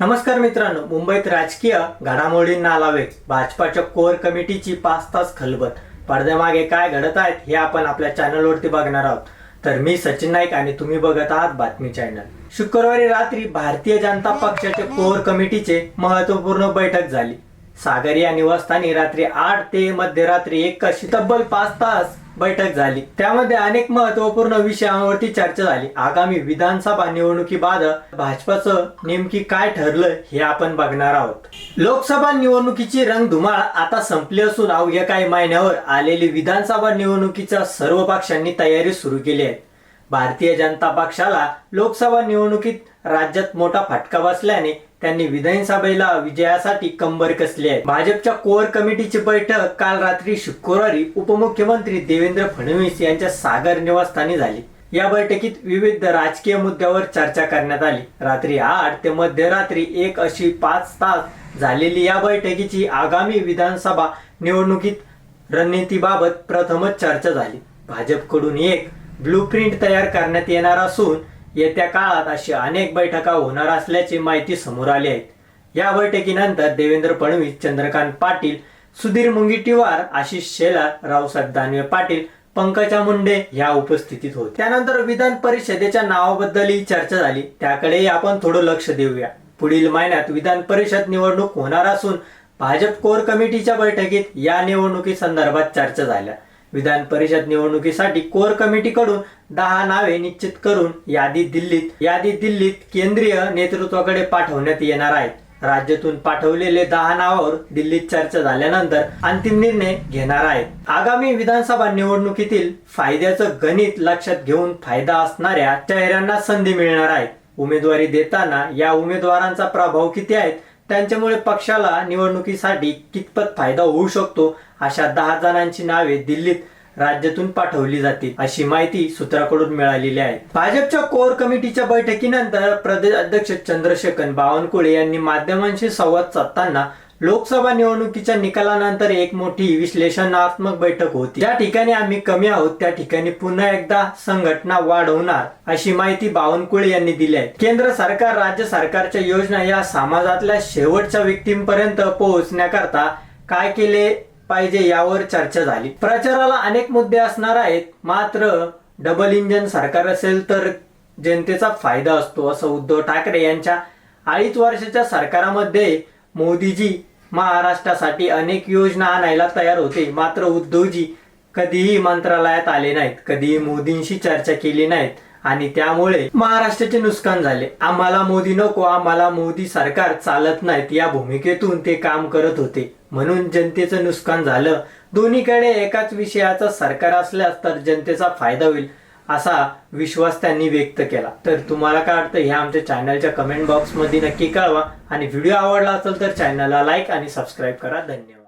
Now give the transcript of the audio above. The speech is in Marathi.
नमस्कार मित्रांनो मुंबईत राजकीय घडामोडींना लावे भाजपाच्या कोर कमिटीची पाच तास खलबत. पडद्यामागे काय घडत आहेत हे आपण आपल्या चॅनलवरती बघणार आहोत. तर मी सचिन नाईक आणि तुम्ही बघत आहात बातमी चॅनल. शुक्रवारी रात्री भारतीय जनता पक्षाच्या कोर कमिटीचे महत्त्वपूर्ण बैठक झाली. सागर या निवासस्थानी रात्री आठ ते मध्यरात्री एक कशी तब्बल पाच तास बैठक झाली. त्यामध्ये अनेक महत्त्वपूर्ण विषयांवरती चर्चा झाली. आगामी विधानसभा निवडणुकीबाद भाजपाचं नेमकी काय ठरलं हे आपण बघणार आहोत. लोकसभा निवडणुकीची रंगधुमाळ आता संपली असून अवघ्या काही महिन्यावर आलेली विधानसभा निवडणुकीच्या सर्व पक्षांनी तयारी सुरू केली आहे. भारतीय जनता पक्षाला लोकसभा निवडणुकीत राज्यात मोठा फटका बसल्याने त्यांनी विधानसभेला विजयासाठी कंबर कसली आहे. भाजपच्या कोअर कमिटीची बैठक काल रात्री शुक्रवारी उपमुख्यमंत्री देवेंद्र फडणवीस यांच्या सागर निवासस्थानी झाली. या बैठकीत विविध राजकीय मुद्द्यावर चर्चा करण्यात आली. रात्री आठ ते मध्यरात्री एक अशी पाच तास झालेली या बैठकीची आगामी विधानसभा निवडणुकीत रणनीतीबाबत प्रथमच चर्चा झाली. भाजपकडून एक ब्लूप्रिंट तयार करण्यात येणार असून येत्या काळात अशी अनेक बैठका होणार असल्याची माहिती समोर आली आहे. या बैठकीनंतर देवेंद्र फडणवीस चंद्रकांत पाटील सुधीर मुंगीटीवार आशिष शेलार रावसाहेब दानवे पाटील पंकजा मुंडे या उपस्थितीत होते. त्यानंतर विधान परिषदेच्या नावाबद्दलही चर्चा झाली. त्याकडेही आपण थोडं लक्ष देऊया. पुढील महिन्यात विधान परिषद निवडणूक होणार असून भाजप कोर कमिटीच्या बैठकीत या निवडणुकी संदर्भात चर्चा झाल्या. विधान परिषद निवडणुकीसाठी कोर कमिटीकडून दहा नावे निश्चित करून यादी दिल्लीत यादी दिल्लीत केंद्रीय नेतृत्वाकडे पाठवण्यात येणार आहेत. राज्यातून पाठवलेले दहा नावावर दिल्लीत चर्चा झाल्यानंतर अंतिम निर्णय घेणार आहेत. आगामी विधानसभा निवडणुकीतील फायद्याचं गणित लक्षात घेऊन फायदा असणाऱ्या चेहऱ्यांना संधी मिळणार आहे. उमेदवारी देताना या उमेदवारांचा प्रभाव किती आहे? त्यांच्यामुळे पक्षाला निवडणुकीसाठी कितपत फायदा होऊ शकतो? अशा दहा जणांची नावे दिल्लीत राज्यातून पाठवली जातील अशी माहिती सूत्राकडून मिळालेली आहे. भाजपच्या कोर कमिटीच्या बैठकीनंतर प्रदेश अध्यक्ष चंद्रशेखर बावनकुळे यांनी माध्यमांशी संवाद साधताना लोकसभा निवडणुकीच्या निकालानंतर एक मोठी विश्लेषणात्मक बैठक होती. ज्या ठिकाणी आम्ही कमी आहोत त्या ठिकाणी पुन्हा एकदा संघटना वाढवणार अशी माहिती बावनकुळे यांनी दिली आहे. केंद्र सरकार राज्य सरकारच्या योजना या समाजातल्या शेवटच्या व्यक्तींपर्यंत पोहोचण्याकरता काय केले पाहिजे यावर चर्चा झाली. प्रचाराला अनेक मुद्दे असणार आहेत. मात्र डबल इंजन सरकार असेल तर जनतेचा फायदा असतो असं उद्धव ठाकरे यांच्या अडीच वर्षाच्या सरकारामध्ये मोदीजी महाराष्ट्रासाठी अनेक योजना आणायला तयार होते. मात्र उद्धवजी कधीही मंत्रालयात आले नाहीत कधीही मोदींशी चर्चा केली नाहीत. आणि त्यामुळे महाराष्ट्राचे नुकसान झाले. आम्हाला मोदी नको आम्हाला मोदी सरकार चालत नाहीत. या भूमिकेतून ते काम करत होते. म्हणून जनतेचं नुकसान झालं. दोन्हीकडे एकाच विषयाचं सरकार असल्यास तर जनतेचा फायदा होईल असा विश्वास त्यांनी व्यक्त केला. तर तुम्हाला काय वाटतं? हे आमच्या चॅनलच्या कमेंट बॉक्समध्ये नक्की कळवा. आणि व्हिडिओ आवडला असेल तर चॅनलला लाईक आणि सबस्क्राईब करा. धन्यवाद.